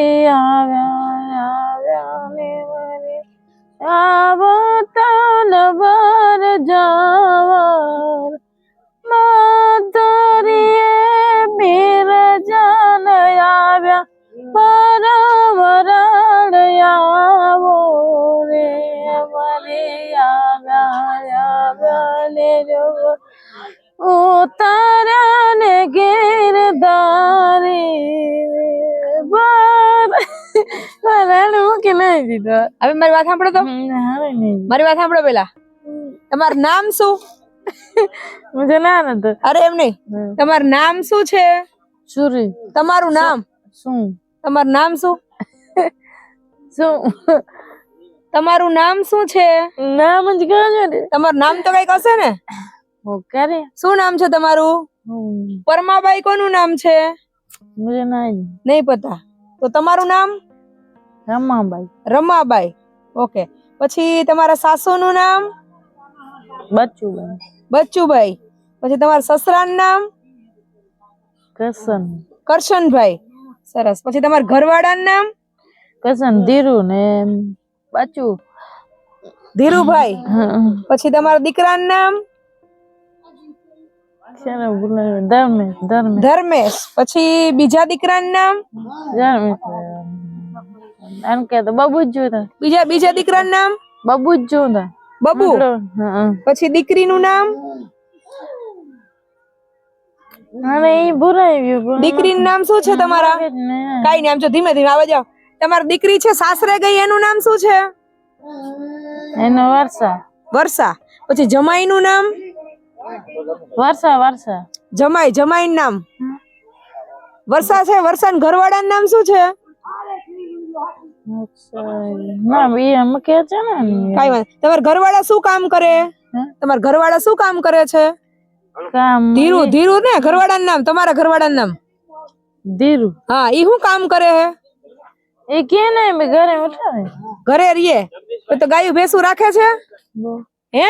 આવ્યા બરાબર મૂકી નહીં દીધો. હવે મારી વાત સાંભળો તો. મારી વાત સાંભળો પેલા. તમારું નામ શું? મુझे ના નતો. અરે એમ નહીં. તમારું નામ શું છે? સુરી. તમારું નામ? શું? તમારું નામ શું? શું? તમારું નામ શું છે? નામ જ કહો તમારું નામ તો કંઈક હશે ને? શું નામ છે તમારું? પરમાભાઈ પરમાબાઈ કોનું નામ છે? નહીં નહીં પતા. તો તમારું નામ? રમાબાઈ. રમાબાઈ. ઓકે. પછી તમારા સાસુનું નામ? બચ્ચુભાઈ બચ્ચુભાઈ. પછી તમારા સસરાનું નામ? કરશન. કરશનભાઈ. સરસ. પછી તમારા ઘરવાળાનું નામ? કરશન ધીરુ ને બચુ ધીરુભાઈ. પછી તમારા દીકરાનું નામ? ધર્મેશ. ધર્મેશ. પછી બીજા દીકરાનું નામ? ધર્મેશ. આમ કે તો બબુ જ જોતા બીજા બીજા દીકરાનું નામ? બબુ જ જોતા બબુ? પછી દીકરીનું નામ? અરે એ ભૂલાઈ ગયું દીકરીનું નામ શું છે તમારા. કઈ નહીં આમ ધીમે ધીમે આવજો તમારી દીકરી છે સાસરે ગઈ એનું નામ શું છે? એનો વર્ષા વર્ષા પછી જમાઈનું નામ? વર્ષા વર્ષા જમાઈ જમાઈનું નામ. વર્ષા છે વર્ષાના ઘરવાળાનું નામ શું છે? ના એ એમ કે છે ને કઈ વાત તમારા ઘરવાળા શું કામ કરે? હે? તમારા ઘરવાળા શું કામ કરે છે? કામ ધીરુ ધીરુ ને? ઘરવાળાનું નામ તમારા ઘરવાળાનું નામ. ધીરુ. હા ઈ શું કામ કરે હે? એ કે ને મે ઘરે ઉઠાવે ઘરે રીએ તો ગાયું ભેંસું રાખે છે? હે?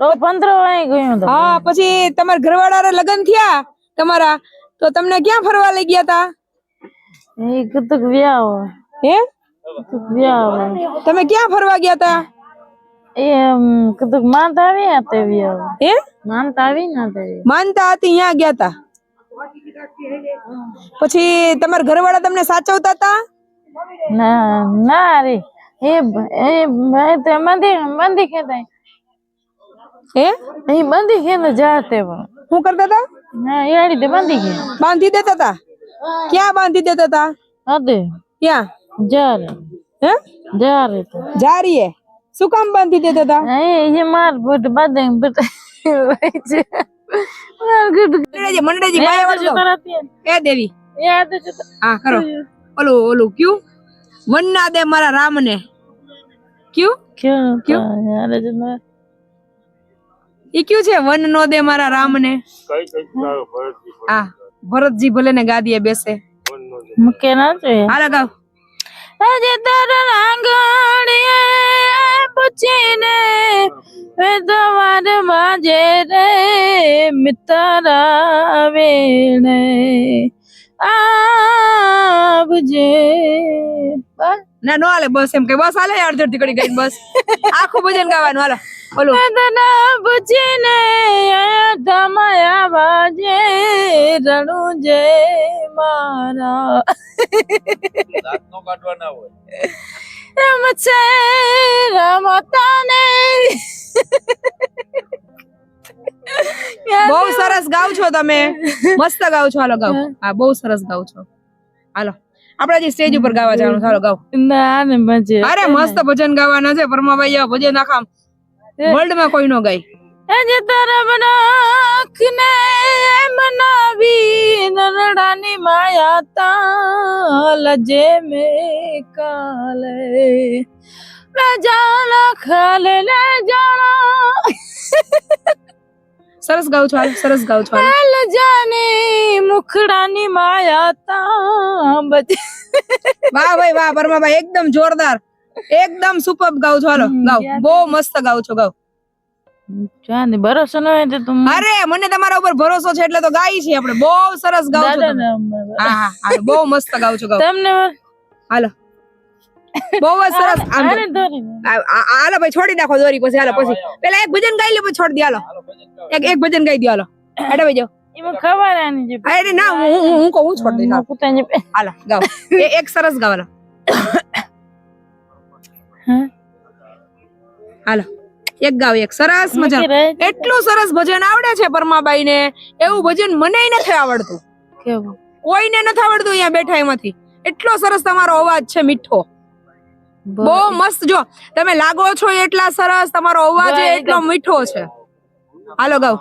તો પંદર વાય ગયું તો હા પછી તમારા ઘરવાળા લગ્ન થયા તમારા? તો તમને ક્યાં ફરવા લઈ ગયા તા? એ કુતુક વ્યાવ હે? તમે ક્યાં ફરવા ગયા તા? માનતા આવી હે? માનતા આવી ના તે માનતા હતી ત્યાં ગયા તા? પછી તમારા ઘરવાળા તમને સાચવતા હતા ના ના રે. એ એ ભાઈ તે મંદી મંદી ખેતા હે? એ બંધી ખેતો જાતે પણ. શું કરતા હતા ના એ રીતે તે બંધી ખે બાંધી દેતા તા? ક્યાં બાંધી દેતા તા? અદે ક્યાં? જારે હે? જારે જારીએ શું કામ બાંધી દેતા તા? એ એ માર બટ બાંધે બટ ભાઈ છે. માર ગુડ મંડળેજી મંડળેજી પાયા એ એ દેવી. એ આ તો હા કરો ઓલું ઓલું ક્યું? વન ના દે મારા રામ ને ક્યું? ક્યાં? ક્યું? યાર જતો ઈ ક્યું છે? વન નો દે મારા રામ ને હા. ભરતજી ભલે ને ગાદીએ બેસે. મુકે ના જોઈએ. હાલો ગાવ. આજે તારા આંગણીએ પૂછીને એ તમારે બાજે રે મિતરા વેણે આવજે બસ ના નો હાલે બસ એમ કે બસ હાલે અડધી અડધી કડી ગઈ બસ. આખું ભજન ગાવાનું હાલો ઓલું પૂછીને ધમાયા બાજે રણું જે મારા. રમશે રમતાને. બહુ સરસ ગાવ છો તમે. મસ્ત ગાવ છો હાલો ગાવ. હા બહુ સરસ ગાવ છો. હાલો. આપણે જે સ્ટેજ ઉપર ગાવા જવાનું સારું ગાવ ના ને મજે અરે મસ્ત ભજન ગાવાના છે પરમાભાઈ આ ભજન આખા વર્લ્ડમાં કોઈ નો ગાય. આજે તારા બનાખને મનાવી નરડાની માયા તા લજે મે કાલે. લે જાલા ખાલે લે જાણા સરસ ગાઉ છો સરસ ગાઉ છો હાલ. જાને મુખડાની માયા તા બજે વાહ ભાઈ વાહ પરમાભાઈ એકદમ જોરદાર. એકદમ સુપર ગાઉ છો હાલો ગાઉ. બહુ મસ્ત ગાઉ છો ગાઉ. જાને ભરોસો ન હોય તો તું અરે મને તમારા ઉપર ભરોસો છે એટલે તો ગાઈ છે આપણે. બહુ સરસ ગાવ છો હા હા બહુ મસ્ત ગાવ છો ગાવ તમને હાલો. બહુ જ સરસ આમ. આ- આ- આ- હાલો ભાઈ છોડી નાખો દોરી પછી હાલો પછી. પેલા એક ભજન ગાઈ લે પછી છોડી દે હાલો. એક એક ભજન ગાઈ દો હાલો. ભાઈ જાઓ એમાં આની જે હા, ના હું હું- કહું છોડી દઈશ હાલો. પોતાની હાલો ગાઓ. એક સરસ ગાવ હાલો. હાલો. એક ગાવ એક સરસ મજા. એટલું સરસ ભજન આવડે છે પરમાબાઈ ને એવું ભજન મને નથી આવડતું. કોઈને નથી આવડતું અહીંયા બેઠા એમાંથી. એટલો સરસ તમારો અવાજ છે મીઠો. બહુ મસ્ત. જો તમે લાગો છો એટલા સરસ તમારો અવાજ એટલો મીઠો છે. હાલો ગાવ.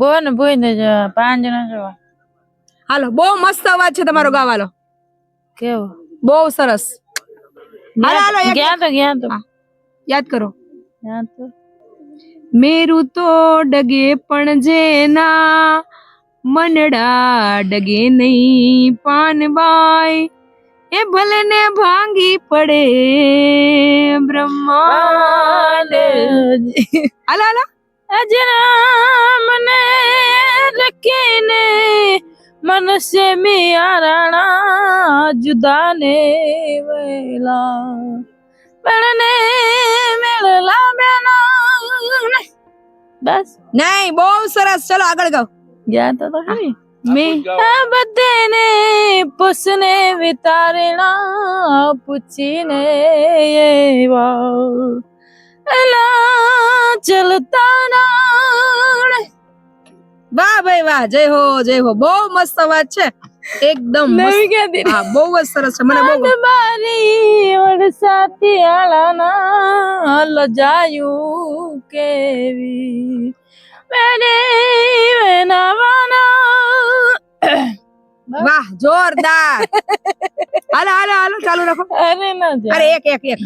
બોય ને બોય ને પાંચ ના જવા. હાલો બહુ મસ્ત અવાજ છે તમારો ગાવાલો કેવો? બહુ સરસ. હાલો હાલો ગયા તો ગયા તો. યાદ કરો. યાદ તો. મેરું તો ડગે પણ જેના મનડા ડગે નહીં પાનબાઈ એ ભલે ને ભાંગી પડે બ્રહ્માંડ. હાલો હાલો. અજરા મને રખીને મનુષ્ય મિયારણા જુદા ને વેલા. મેળને મેળલા બેના બસ. નહીં બહુ સરસ. ચલો આગળ ગાઓ. ગયા તો તો ખરી. મેં. બધેને પૂછને વિતારણા પૂછીને એવા. વાહ ભાઈ વાહ જય હો જય હો. બહુ મસ્ત અવાજ છે. એકદમ હા બહુ જ સરસ છે. મને બહુ મારી બારી વડસાતી આળાના લજાયું કેવી. મેરે વેનાવાના વાહ જોરદાર. હાલો હાલો હાલો ચાલુ રાખો. અરે ના અરે એક એક એક?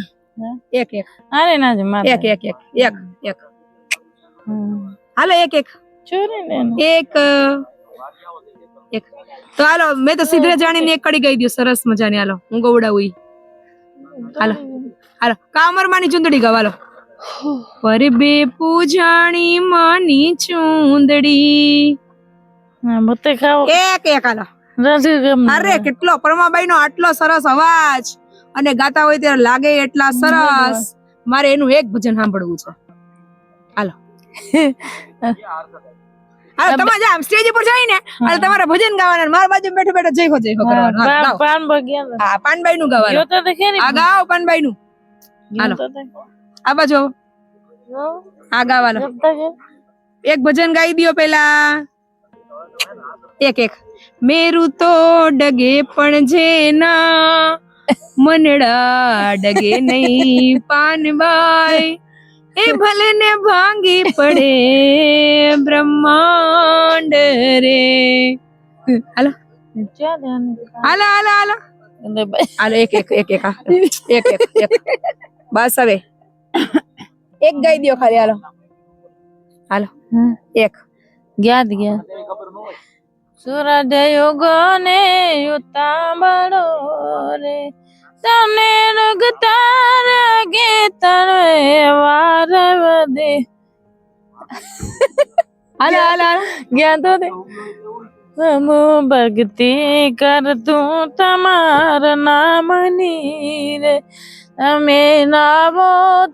એક એક. અરે ના જા મારે એક એક એક. એક એક. હાલો એક એક. એક એક. તો હાલો મેં તો સીધરે જાણીને એક કડી ગઈ દઉં સરસ મજાની. હાલો હું ગવડાવું ઈ. હાલો હાલો. કામર માની ચુંદડી ગાવ હાલો. પર બે પૂજાણી માની ચુંદડી. એક એક હાલો. અરે કેટલો પરમાબાઈ નો આટલો સરસ અવાજ. અને ગાતા હોય ત્યારે લાગે એટલા સરસ. મારે એનું એક ભજન સાંભળવું છે. હાલો. હાલો તમે જા સ્ટેજ ઉપર જઈને અને તમારે ભજન ગાવાના મારા બાજુ બેઠો બેઠો જય હો જય હો કરવાનું પાન હા પાનબાઈ નું ગાવાનું આ ગાઓ પાનબાઈ નું. હાલો. આ બાજુ આ ગાવાનો. એક ભજન ગાઈ દ્યો પેલા. એક એક. મેરું તો ડગે પણ જેના મનડા ડગે નહીં પાનબાઈ એ ભલે ને ભાંગી પડે બ્રહ્માંડ રે હાલો ક્યાં ધ્યાન હાલો હાલો હાલો એટલે ભાઈ હાલો એક એક એક એક હા. એક એક એક બસ હવે એક ગાઈ દ્યો ખાલી હાલો હાલો હમ. એક ગયા જ ગયા સૂરજ યુગો ને ઉતાંબળો રે. તને રગતા રગે તને વાર વધે હાલો હાલો હાલો. ગયા તો દે. સમુ ભક્તિ કર તું તમાર નામની રે. તમે નાવો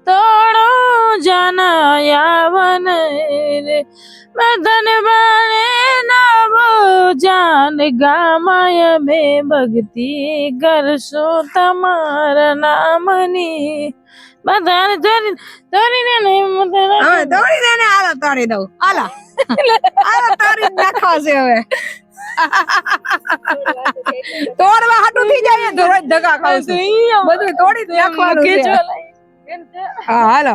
તોડો જાનાયાવન રે. મદન બને નાવો જાન ગામાય બે ભક્તિ કરશો તમારા નામની. બધાને ધરી ધરીને ને દોડી દે ને હાલો તોડી દઉં. હાલો હાલો તોડી નાખવા છે હવે. તોડવા હાટું થઈ જાય તો રોજ ધગા ખાવ છું. બધું તોડી જ નાખવાનું છે. હા હાલો.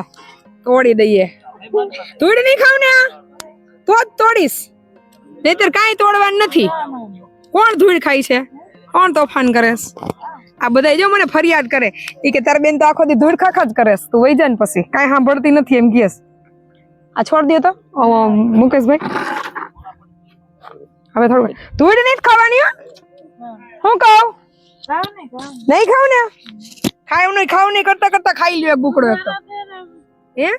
તોડી દઈએ. તોડી નહીં ખાવ ને આ? તો જ તોડીશ. નહીતર કાંઈ તોડવાનું નથી. કોણ ધૂળ ખાય છે? કોણ તોફાન કરે આ બધા જો મને ફરિયાદ કરે. એ કે તાર બેન તો આખો દી ધૂળ ખાખા જ કરે તું વઈ જાય ને પછી. કાંઈ સાંભળતી નથી એમ કહેશ. આ છોડ દે તો. મુકેશભાઈ. હવે થોડું ધૂળ નહીં ખાવાની હો. કહું? નહીં ખાવ ને? ખાવ નહીં ખાવ નહીં કરતા કરતા ખાઈ લ્યો એક બુકડો એક હે?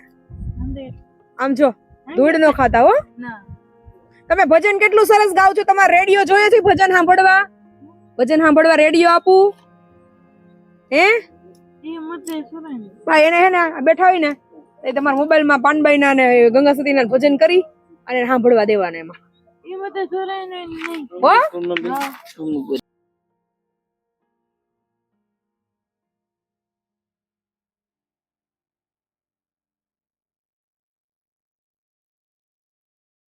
આમ જો ધૂળ નો ખાતા હો. તમે ભજન કેટલું સરસ ગાવ છો? તમારે રેડિયો જોઈએ છે ભજન સાંભળવા? ભજન સાંભળવા રેડિયો આપું? હે? હા, એને હે ને બેઠા હોય ને એ તમારા મોબાઈલમાં પાનબાઈના પાનબાઈ ના ને ગંગા સતી ભજન કરી અને સાંભળવા દેવાના એમાં. એ મતે સુરાય નહીં. હો?